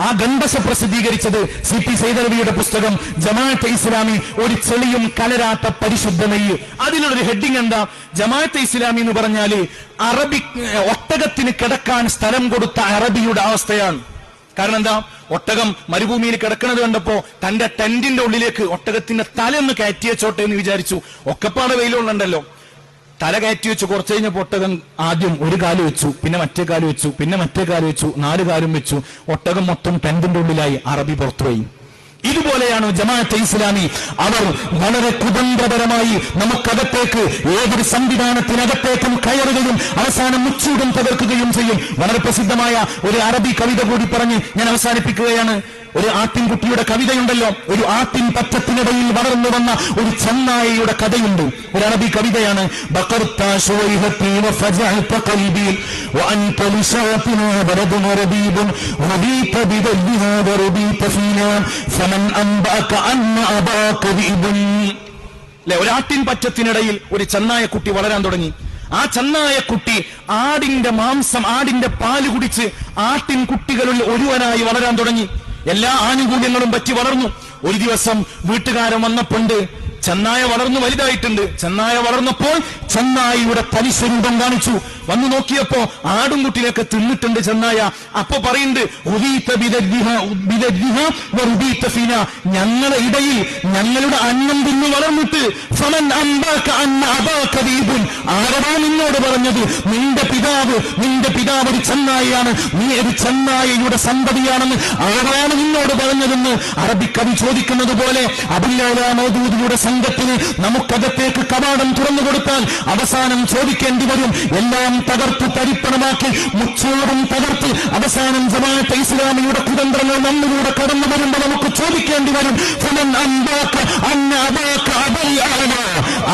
ആ ഗണ്ടസ പ്രസിദ്ധീകരിച്ചത് C P സൈതലവിയുടെ പുസ്തകം ജമാഅത്തെ ഇസ്ലാമി ഒരു ചെളിയും കലരാത്ത പരിശുദ്ധ നെയ്യ്. അതിലൊരു ഹെഡിങ് എന്താ? ജമാഅത്തെ ഇസ്ലാമി എന്ന് പറഞ്ഞാൽ അറബി ഒട്ടകത്തിന് കിടക്കാൻ സ്ഥലം കൊടുത്ത അറബിയുടെ അവസ്ഥയാണ്. കാരണം എന്താ? ഒട്ടകം മരുഭൂമിയിൽ കിടക്കുന്നത് കണ്ടപ്പോ തന്റെ ടെന്റിന്റെ ഉള്ളിലേക്ക് ഒട്ടകത്തിന്റെ തല ഒന്ന് കയറ്റി വെച്ചോട്ടെ എന്ന് വിചാരിച്ചു. ഒക്കെപ്പാട് വെയിലുണ്ടല്ലോ തല കയറ്റി വെച്ചു കുറച്ച് കഴിഞ്ഞ പൊട്ടകൻ ആദ്യം ഒരു കാൽ വെച്ചു പിന്നെ മറ്റേ കാൽ വെച്ചു പിന്നെ മറ്റേ കാൽ വെച്ചു നാല് കാലും വെച്ചു. ഒട്ടകം മൊത്തം ടെന്റിന്റെ ഉള്ളിലായി അറബി പുറത്തുപോയി ഇതുപോലെയാണ് ജമാഅത്തെ ഇസ്ലാമി. അവർ വളരെ കുതന്ത്രപരമായി നമുക്കകത്തേക്ക് ഏതൊരു സംവിധാനത്തിനകത്തേക്കും കയറുകയും അവസാനം മുച്ചൂടും തകർക്കുകയും ചെയ്യും. വളരെ പ്രസിദ്ധമായ ഒരു അറബി കവിത കൂടി പറഞ്ഞ് ഞാൻ അവസാനിപ്പിക്കുകയാണ്. ഒരു ആട്ടിൻകുട്ടിയുടെ കവിതയുണ്ടല്ലോ. ഒരു ആട്ടിൻ പറ്റത്തിനിടയിൽ വളർന്നു വന്ന ഒരു ചെന്നായയുടെ കഥയുണ്ട്. ഒരു അറബി കവിതയാണ്. ഒരാട്ടിൻ പറ്റത്തിനിടയിൽ ഒരു ചെന്നായ കുട്ടി വളരാൻ തുടങ്ങി. ആ ചെന്നായ കുട്ടി ആടിന്റെ മാംസം ആടിന്റെ പാൽ കുടിച്ച് ആട്ടിൻ കുട്ടികളിൽ ഒരുവനായി വളരാൻ തുടങ്ങി. എല്ലാ ആനുകൂല്യങ്ങളും പറ്റി വളർന്നു. ഒരു ദിവസം വീട്ടുകാരൻ വന്നപ്പോണ്ട്. ചെന്നായ വളർന്നു വലുതായിട്ടുണ്ട്. ചെന്നായ വളർന്നപ്പോൾ ചെന്നായിയുടെ തനിസ്വരൂപം കാണിച്ചു. വന്നു നോക്കിയപ്പോ ആടും കുട്ടിയിലൊക്കെ തിന്നിട്ടുണ്ട് ചെന്നായ. അപ്പൊ പറയുന്നുണ്ട് "ഉദീത്ത ബിദദ്ദിഹ- ബിദദ്ദിഹ വറുദീത്ത ഞങ്ങളുടെ ഇടയിൽ ഞങ്ങളുടെ അന്നം തിന്നു വളർന്നിട്ട് ഫമൻ. ആരടാ നിന്നോട് പറഞ്ഞത്? നിന്റെ പിതാവ് നിന്റെ പിതാവ് ഒരു ചെന്നായിയാണ്. നീ ഒരു ചെന്നായയുടെ സന്തതിയാണെന്ന് ആരാണ് നിന്നോട് പറഞ്ഞതെന്ന് അറബിക്കവി ചോദിക്കുന്നത് പോലെ അബുല്ലാമോദൂദിയുടെ സംഘത്തിന് നമുക്കകത്തേക്ക് കവാടം തുറന്നു കൊടുത്താൽ അവസാനം ചോദിക്കേണ്ടി വരും. എല്ലാം തകർത്ത് തരിപ്പണമാക്കി മുച്ചോടും തകർത്ത് അവസാനം ജമാഅത്തെ ഇസ്ലാമിയുടെ കുതന്ത്രങ്ങൾ നമ്മിലൂടെ കടന്നു വരുമ്പോൾ നമുക്ക് ചോദിക്കേണ്ടി വരും. അബൽ.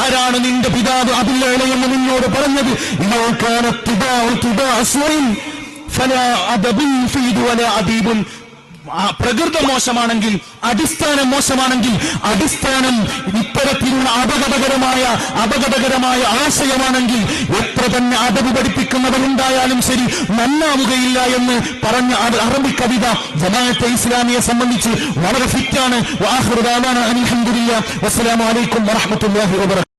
ആരാണ് നിന്റെ പിതാവ് അബുല്ലഅല എന്ന് നിന്നോട് പറഞ്ഞത്? ഇവൾക്കാണ് തുബാഉ തുബാ ഫല അദബുൻ ഫീദു വലാ അദീബുൻ. ആ പ്രകൃതം മോശമാണെങ്കിൽ അടിസ്ഥാനം മോശമാണെങ്കിൽ അടിസ്ഥാനം ഇത്തരത്തിലുള്ള അപകടകരമായ അപകടകരമായ ആശയമാണെങ്കിൽ എത്ര തന്നെ അടവ് പഠിപ്പിക്കുന്നവരുണ്ടായാലും ശരി നന്നാവുകയില്ല എന്ന് പറഞ്ഞ അറബി കവിത ജമാഅത്തെ ഇസ്ലാമിയെ സംബന്ധിച്ച് വളരെ ഫിറ്റാണ്. വാഹൃദാനാണ് അലഹദില്ല വസ്സലാമലൈക്കും വാഹമത്തുല്ലാഹി വബറകാതുഹു